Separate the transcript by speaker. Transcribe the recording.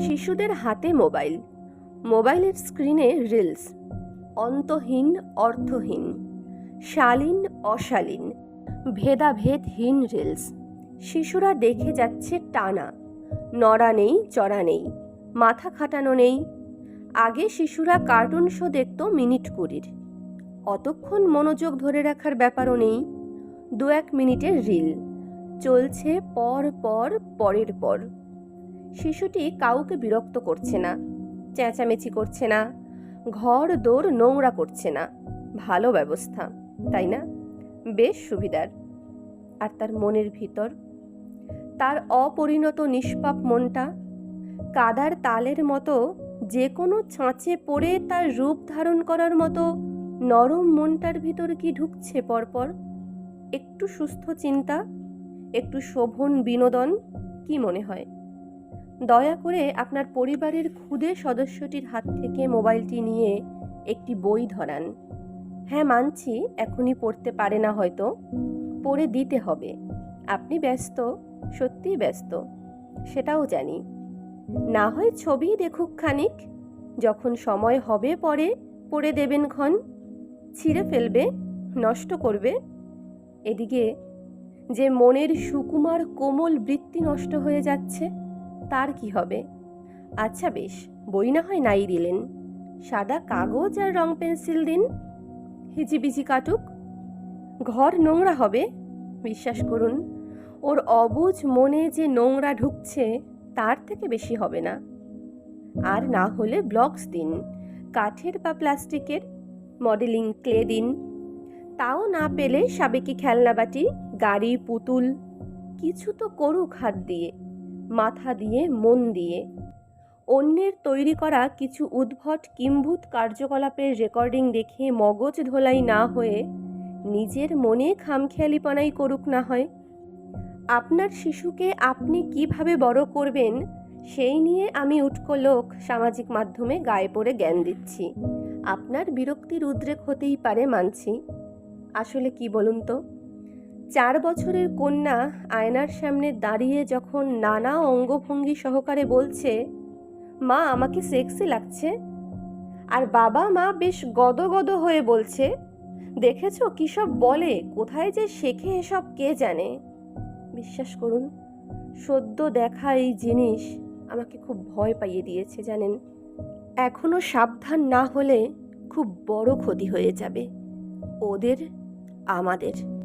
Speaker 1: শিশুদের হাতে মোবাইল। মোবাইলের স্ক্রিনে রিলস। অন্তহীন, অর্থহীন। শালীন, অশালীন। ভেদাভেদহীন রিলস। শিশুরা দেখে যাচ্ছে টানা। নড়া নেই, চড়া নেই। মাথা খাটানো নেই। আগে শিশুরা কার্টুন শো দেখত মিনিট কুড়ির। অতক্ষণ মনোযোগ ধরে রাখার ব্যাপারও নেই। দু এক মিনিটের রিল। চলছে পর পর পরের পর। শিশুটি কাউকে বিরক্ত করছে না, চেঁচামেচি করছে না, ঘর দৌড় নোংরা করছে না। ভালো ব্যবস্থা, তাই না? বেশ সুবিধার। আর তার মনের ভিতর, তার অপরিণত নিষ্পাপ মনটা, কাদার তালের মতো যে কোনো ছাঁচে পড়ে তার রূপ ধারণ করার মতো নরম মনটার ভিতর কি ঢুকছে পরপর? একটু সুস্থ চিন্তা, একটু শোভন বিনোদন, কি মনে হয়? দয়া করে আপনার পরিবারের ক্ষুদে সদস্যটির হাত থেকে মোবাইলটি নিয়ে একটি বই ধরান। হ্যাঁ মানছি, এখনই পড়তে পারে না হয়তো। পড়ে দিতে হবে। আপনি ব্যস্ত, সত্যিই ব্যস্ত। সেটাও জানি। না হয় ছবি দেখুক খানিক। যখন সময় হবে পরে পড়ে দেবেন ক্ষণ। ছিঁড়ে ফেলবে, নষ্ট করবে। এদিকে যে মনের সুকুমার কোমল বৃত্তি নষ্ট হয়ে যাচ্ছে। তার কি হবে? আচ্ছা বেশ, বই না হয় নাই দিলেন। সাদা কাগজ আর রং পেন্সিল দিন। হিজিবিজি কাটুক। ঘর নোংরা হবে, বিশ্বাস করুন। ওর অবুঝ মনে যে নোংরা ঢুকছে, তার থেকে বেশি হবে না। আর না হলে ব্লকস দিন, কাঠের বা প্লাস্টিকের, মডেলিং ক্লে দিন। তাও না পেলে সাবেকি খেলনাবাটি, গাড়ি, পুতুল, কিছু তো করুক হাত দিয়ে। মাথা দিয়ে, মন দিয়ে। অন্যের তৈরি করা কিছু উদ্ভট কিম্ভূত কার্যকলাপের রেকর্ডিং দেখে মগজ ধোলাই না হয়ে নিজের মনে খামখেয়ালিপনাই করুক না হয়। আপনার শিশুকে আপনি কীভাবে বড় করবেন, সেই নিয়ে আমি উটকো লোক সামাজিক মাধ্যমে গায়ে পড়ে জ্ঞান দিচ্ছি। আপনার বিরক্তির উদ্রেক হতেই পারে মানছি। আসলে কি বলুন তো? চার বছরের কন্যা আয়নার সামনে দাঁড়িয়ে যখন নানা অঙ্গভঙ্গি সহকারে বলছে, মা, আমাকে সেক্সি লাগছে? আর বাবা মা বেশ গদগদ হয়ে বলছে, দেখেছ কী সব বলে? কোথায় যে শেখে এসব কে জানে? বিশ্বাস করুন, সদ্য দেখা এই জিনিস আমাকে খুব ভয় পাইয়ে দিয়েছে, জানেন? এখনও সাবধান না হলে খুব বড় ক্ষতি হয়ে যাবে। ওদের, আমাদের।